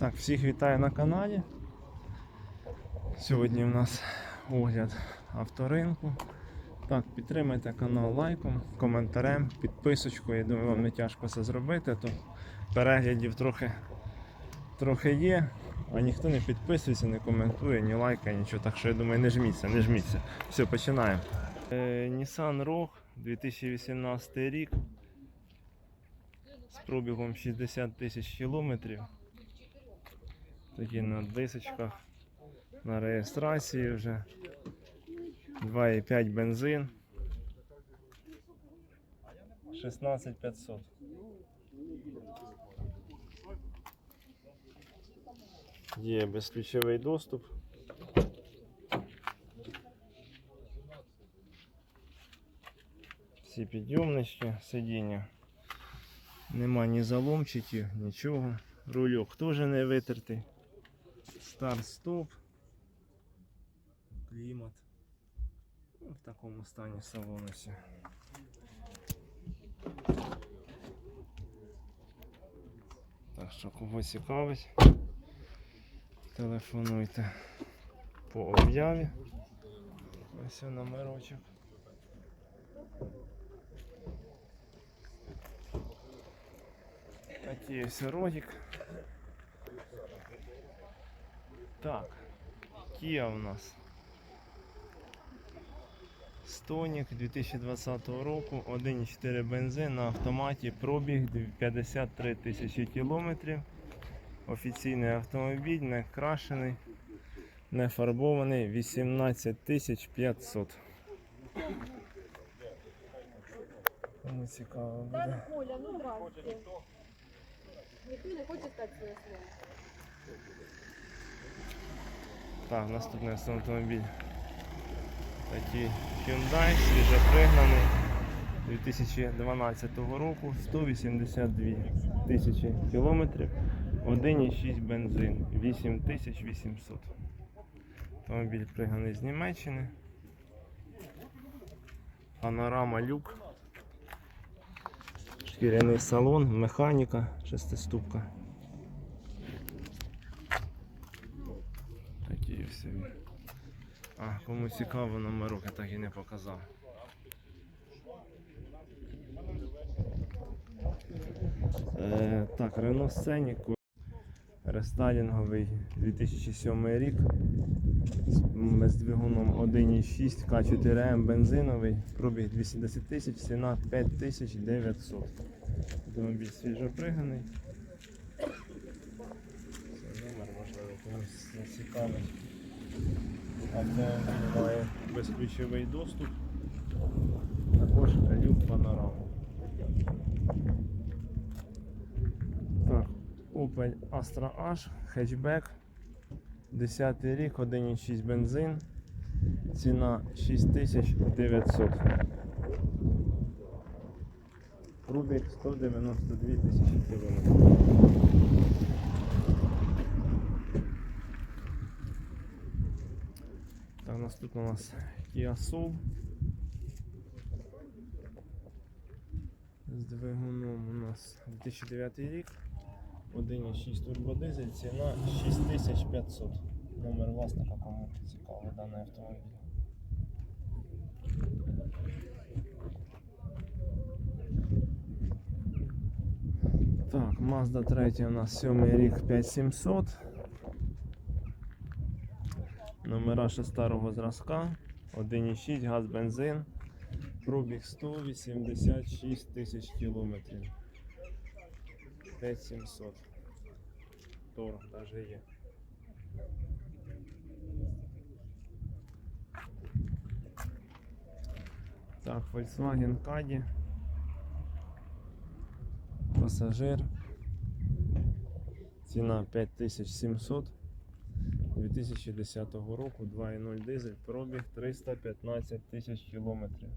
Так, всіх вітаю на каналі. Сьогодні у нас огляд авторинку. Так, підтримайте канал лайком, коментарем, підписочкою. Я думаю, вам не тяжко це зробити, то переглядів трохи, трохи є, а ніхто не підписується, не коментує, ні лайкає, нічого. Так що я думаю, не жміться, не жміться. Все, починаємо. Е, Nissan Rogue 2018 рік з пробігом 60 тисяч кілометрів. Такі на дисочках, на реєстрації вже. 2,5 бензин. 16500. Є безключовий доступ. Всі підйомнички, сидіння. Нема ні заломчиків, нічого. Рульок теж не витертий. Старт-стоп. Клімат. Ну, в такому стані салону все. Так що кого цікавить, телефонуйте по об'яві. Ось номерочок. Такий ось ролик. Так, Kia у нас. Стонік 2020 року, 1,4 бензин на автоматі, пробіг 53 тисячі кілометрів. Офіційний автомобіль, не крашений, не фарбований, 18 тисяч 500. Кому цікаво буде. Так, Коля, ну здрасте. Ніхто не хоче стати своє слово. Так, наступний автомобіль. Такий Hyundai, свіжопригнаний 2012 року, 182 тисячі кілометрів, 1,6 бензин, 8800. Автомобіль пригнаний з Німеччини. Панорама люк. Шкіряний салон, механіка, шестиступка. Такі все. він. А, кому цікаво, номерок я так і не показав. Е, так, Renault Scenic рестайлінговий 2007 рік з, двигуном 1,6 К4М бензиновий, пробіг 210 тисяч, ціна 5900. Автомобіль свіжоприганий. Це номер можливо комусь зацікавить. Автомобіль має безключовий доступ. Також люк панораму. Так, Opel Astra H, хетчбек. 10 рік, 1,6 бензин. Ціна 6900. Пробіг 192 тисячі кілометрів. Так, наступно у нас Kia Soul. З двигуном у нас 2009 рік. 1,6 турбодизель, ціна 6500. Номер власника, кому цікаво даний автомобіль. Так, Mazda 3 у нас 7 рік 5700. Номера ще старого зразка. 1,6 газ бензин. Пробіг 186 тисяч кілометрів. 5700. Торг даже є. Так, Volkswagen Caddy. Пасажир. Ціна 5700. 2010 року 2.0 дизель, пробіг 315 тисяч кілометрів.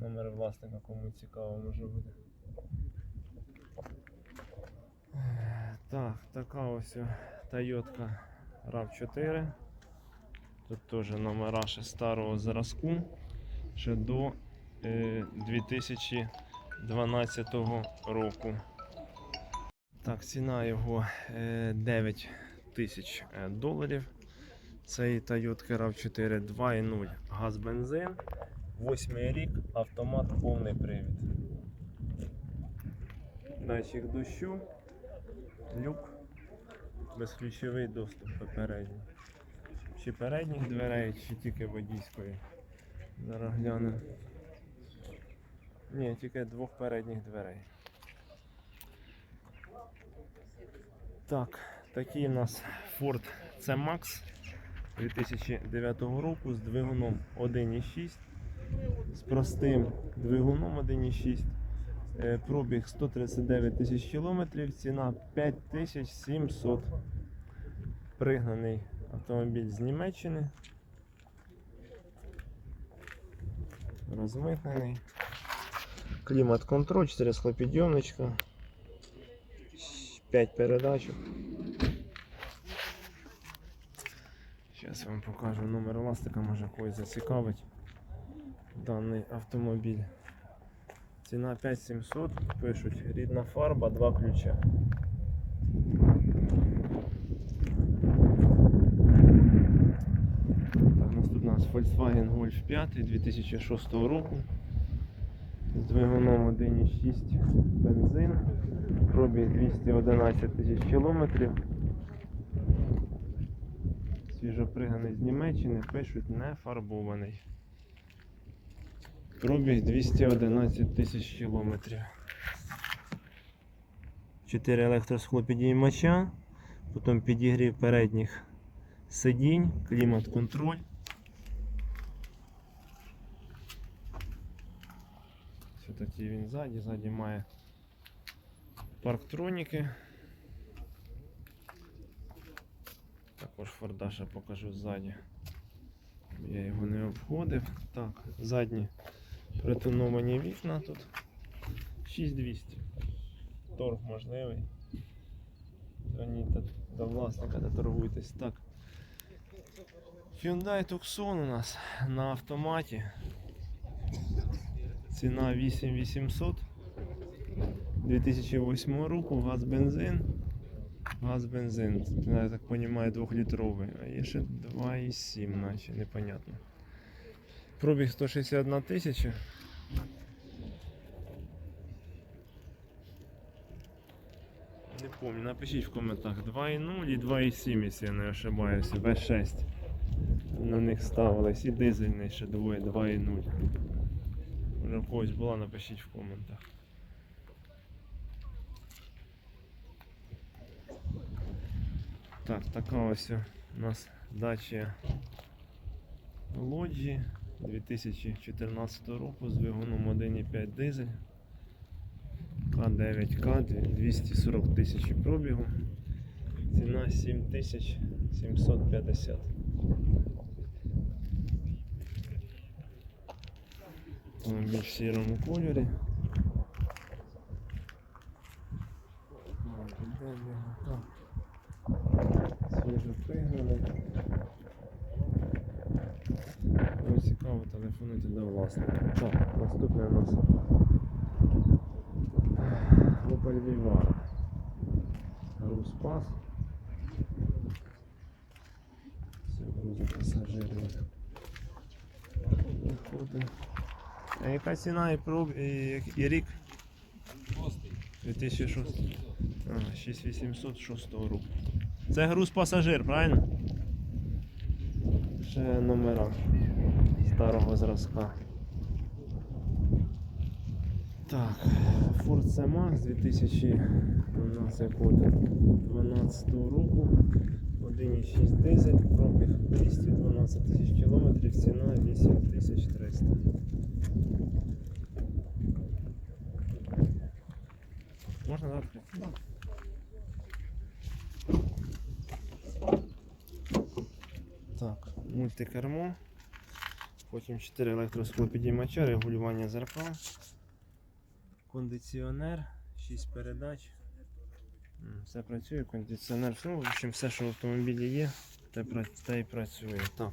Номер власника, кому цікаво може бути. Е, Так, така ось о Toyota RAV4. Тут теж номера ще старого зразку, ще до е, 2012 року. Так, ціна його е, 9 тисяч е, доларів. Цей Toyota RAV4 2.0 газ бензин. 8 рік, автомат повний привід. Датчик дощу, люк, безключовий доступ попередній. Чи передніх дверей, чи тільки водійської. Зараз глянемо. Ні, тільки двох передніх дверей. Так, такий у нас Ford C-Max 2009 року з двигуном 1.6, з простим двигуном 1.6, е, пробіг 139 тисяч кілометрів, ціна 5700. Пригнаний автомобіль з Німеччини. Розмитнений. Клімат-контроль, 4 склопідйомничка. 5 передачок. Зараз вам покажу номер ластика, може когось зацікавить даний автомобіль. Ціна 5700, пишуть рідна фарба, два ключа. Так, наступна у нас Volkswagen Golf 5 2006 року. З двигуном 1.6 бензин. Пробіг 211 тисяч кілометрів. Свіжоприганий з Німеччини, пишуть не фарбований. Пробіг 211 тисяч кілометрів. 4 електросхлопідіймача, потім підігрів передніх сидінь, клімат-контроль. Ось такий він ззаді, ззаді має парктроніки. Також Фордаша покажу ззаді. Я його не обходив. Так, задні притоновані вікна тут. 6200. Торг можливий. Дзвоніть до власника та торгуйтесь. Так. Hyundai Tucson у нас на автоматі. Ціна 8800. 2008 року газ бензин. Газ бензин, я так розумію, 2-літровий, а є ще 2,7, наче непонятно. Пробіг 161 тисяча. Не помню, напишіть в коментах 2,0 і 2,7, якщо я не ошибаюся, V6. На них ставились і дизельний ще двоє 2,0. Може в когось була, напишіть в коментах. Так, така ось у нас дача лоджі 2014 року з двигуном 1,5 дизель. К9К 240 тисяч пробігу. Ціна 7750. Автомобіль в сірому кольорі. Так. Свіжо пригнаний. Цікаво, телефонуйте до власника. Так, наступне у нас Opel Vivara. Руспас. Все, грузи пасажирів. Виходить. А яка ціна і, проб... і, і рік? 2006. Ага, 6806 року. Це груз пасажир, правильно? Ще номера старого зразка. Так, Ford C-Max 2012 року. 1,6 дизель, пробіг 212 тисяч кілометрів, ціна 8300. Можна завжди? Так, мультикермо. Потім 4 електросклопідіймача, регулювання зеркал. Кондиціонер, 6 передач. Все працює, кондиціонер, ну, в общем, все, що в автомобілі є, те, те і працює. Так.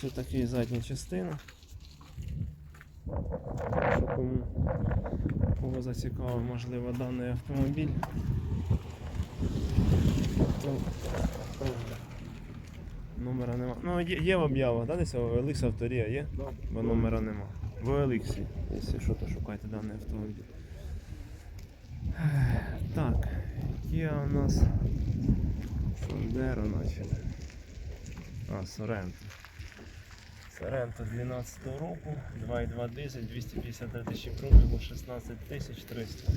Це такі задня частина. Що кому кого зацікавив, можливо, даний автомобіль. Номера нема. Ну, є, є в об'явах, да, десь OLX авторія є, бо номера нема. В OLX, якщо що, то шукайте даний автомобіль. Так, є у нас Сандеро, наче. А, Соренто. Соренто 12 року, 2,2 дизель, 253 тисячі пробігу, 16 тисяч 300.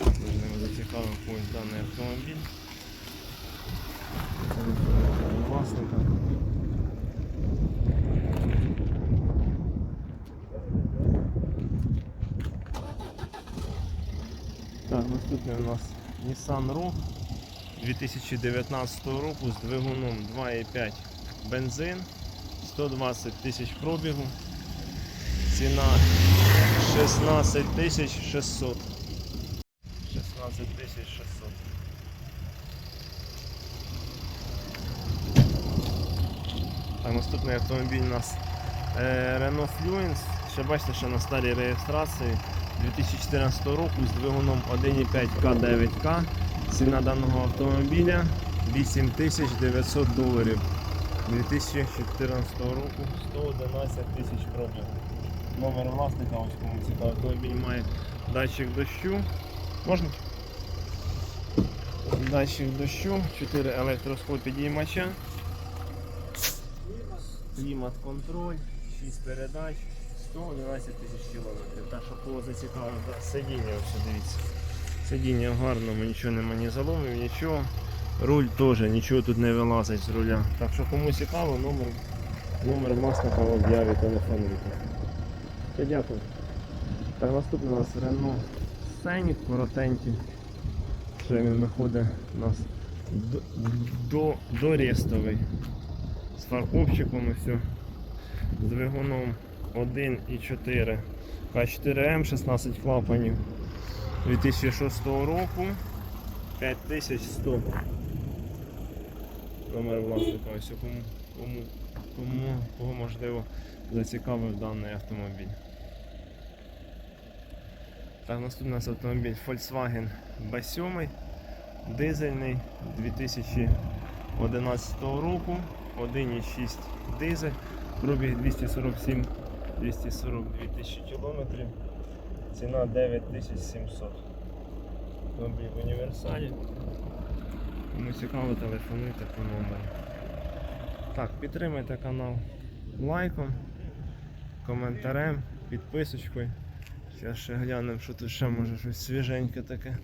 Можливо, зацікавив когось даний автомобіль. Телефон власника. Так, наступний у нас Nissan Rogue 2019 року з двигуном 2,5 бензин, 120 тисяч пробігу, ціна 16 тисяч 600. 16 тисяч 600. Так, наступний автомобіль у нас е, Renault Fluence. Ще бачите, що на старій реєстрації 2014 року з двигуном 1,5 К9К. Ціна даного автомобіля 8900 доларів. 2014 року 111 тисяч пробігу. Номер власника, ось кому цікаво, автомобіль має датчик дощу. Можна? Датчик дощу, 4 електросклопідіймача. Клімат контроль, 6 передач, 111 тисяч кілометрів. Так що кого зацікавив, сидіння ось дивіться. Сидіння в гарному, нічого нема, ні заломів, нічого. Руль теж, нічого тут не вилазить з руля. Так що кому цікаво, номер, номер власника в об'яві телефонуйте. Дякую. Так, наступний у нас Renault Scenic коротенький. Ще він виходить у нас до, до, до рестовий з фаркопчиком і все. З двигуном 1,4 К4М 16 клапанів 2006 року 5100 номер власника. Ось кому, кому, кому, кого можливо зацікавив даний автомобіль. Так, наступний нас автомобіль Volkswagen B7 дизельний 2011 року 1,6 дизель, пробіг 247 242 тисячі кілометрів, ціна 9700. Пробіг в універсалі. Кому цікаво, телефонуйте по номеру. Так, підтримайте канал лайком, коментарем, підписочкою. Зараз ще глянемо, що тут ще може щось свіженьке таке.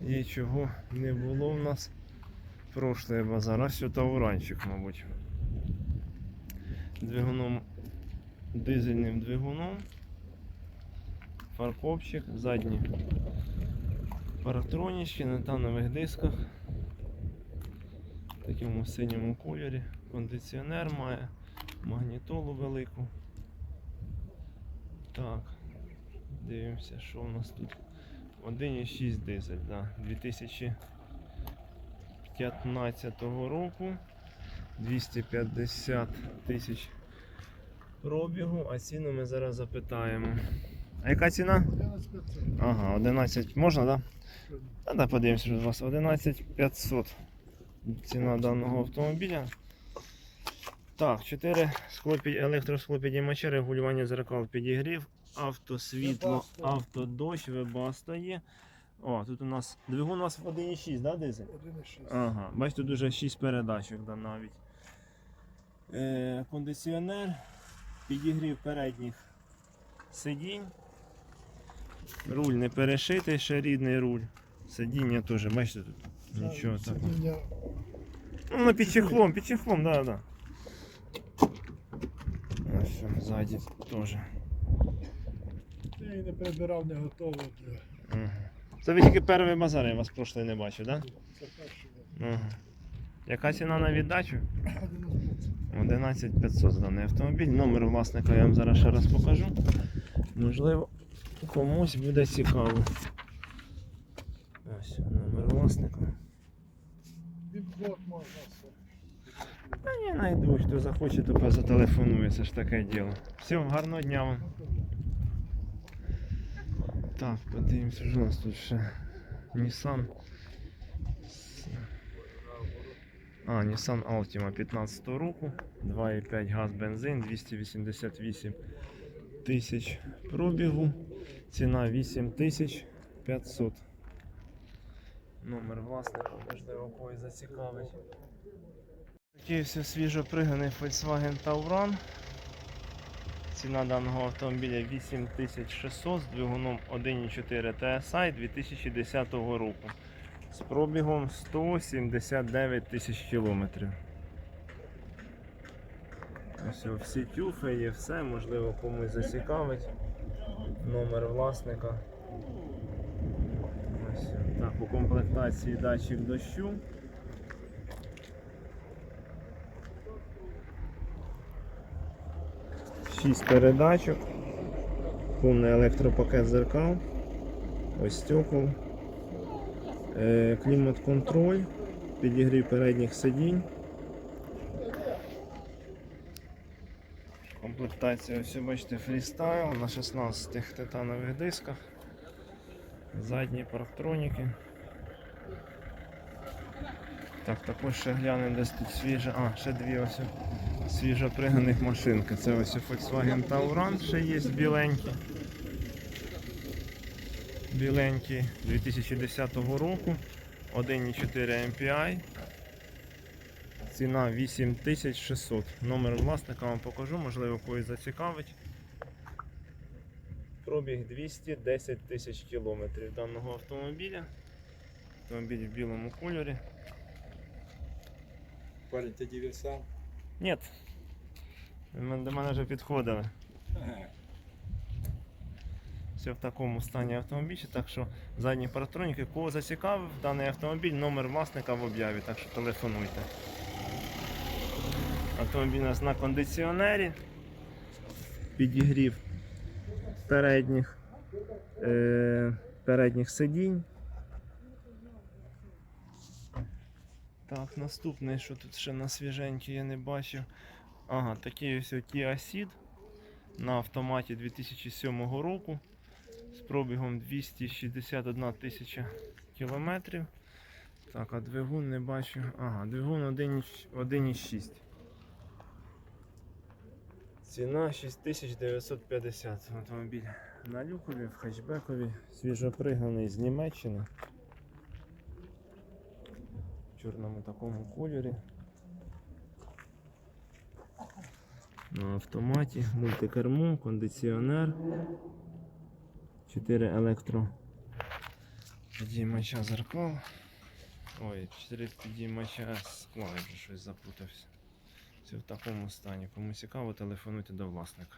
Є чого не було в нас. Прошлий базар, а все тауранчик, мабуть. Двигуном, дизельним двигуном. Фаркопчик, задні паратронічки на танових дисках. В такому синьому кольорі. Кондиціонер має, магнітолу велику. Так, дивимося, що у нас тут. 1,6 дизель, да. 2015 року. 250 тисяч пробігу, а ціну ми зараз запитаємо. А яка ціна? 11500. Ага, 11 можна, так? Да? Да, подивимося, що у вас 11500 ціна даного автомобіля. Так, 4 склопі... електросклопідіймачі, регулювання зеркал підігрів, автосвітло, автодощ, вебаста є. О, тут у нас двигун у нас 1,6, да, дизель? 1,6. Ага, бачите, тут вже 6 передачок да, навіть. Е, кондиціонер, підігрів передніх сидінь. Руль не перешитий, ще рідний руль. Сидіння теж, бачите тут. Нічого такого. Ну, на під чехлом, під чехлом, да, да. Ось ззаді теж. Я її не прибирав, не готово. Ага. Це ви тільки перший базар, я вас прошлий не бачив, так? Це перший. Да? Ага. Яка ціна на віддачу? 1,500. 11500 за даний автомобіль. Номер власника я вам зараз ще раз покажу. Можливо, комусь буде цікаво. Ось номер власника. Та ні, найду, хто захоче, то зателефонує, це ж таке діло. Все, гарного дня вам. Так, подивимося, що у нас тут ще Nissan А, Nissan Altima 15 року, 2,5 газ бензин, 288 тисяч пробігу, ціна 8500. Номер власника, можливо, когось зацікавить. Такий все свіжо приганий Volkswagen Tauran. Ціна даного автомобіля 8600 з двигуном 1.4 TSI 2010 року. З пробігом 179 тисяч кілометрів. Ось всі тюфи є, все, можливо, комусь зацікавить. Номер власника. Ось так, у комплектації датчик дощу. Шість передачок, повний електропакет зеркал, ось стекол, клімат-контроль, підігрів передніх сидінь. Комплектація, ось бачите, фрістайл на 16 титанових дисках. Задні парктроніки. Так, також ще глянемо десь тут свіже. А, ще дві ось свіжо машинки. Це ось Volkswagen Tauran ще є біленькі. Біленькі 2010 року. 1,4 MPI. Ціна 8600. Номер власника вам покажу, можливо, когось зацікавить. Пробіг 210 тисяч кілометрів даного автомобіля. Автомобіль в білому кольорі. Парень, ти дивився? Ні. До мене вже підходили. Все в такому стані автомобіль, так що задні паратроніки. Кого зацікавив даний автомобіль, номер власника в об'яві, так що телефонуйте. Автомобіль у нас на кондиціонері. Підігрів передніх, е, передніх сидінь. Так, наступне, що тут ще на свіженький я не бачив. Ага, такий ось Kia Ceed на автоматі 2007 року з пробігом 261 тисяча кілометрів. Так, а двигун не бачу. Ага, двигун 1,6 1,6. Ціна 6950 автомобіль. На люкові, в хетчбекові, свіжопригнаний з Німеччини. В чорному такому кольорі. На автоматі, мультикермо, кондиціонер. 4 електро підіймача зеркал. Ой, 4 підіймача скла, я вже щось запутався. Все в такому стані. Кому цікаво, телефонуйте до власника.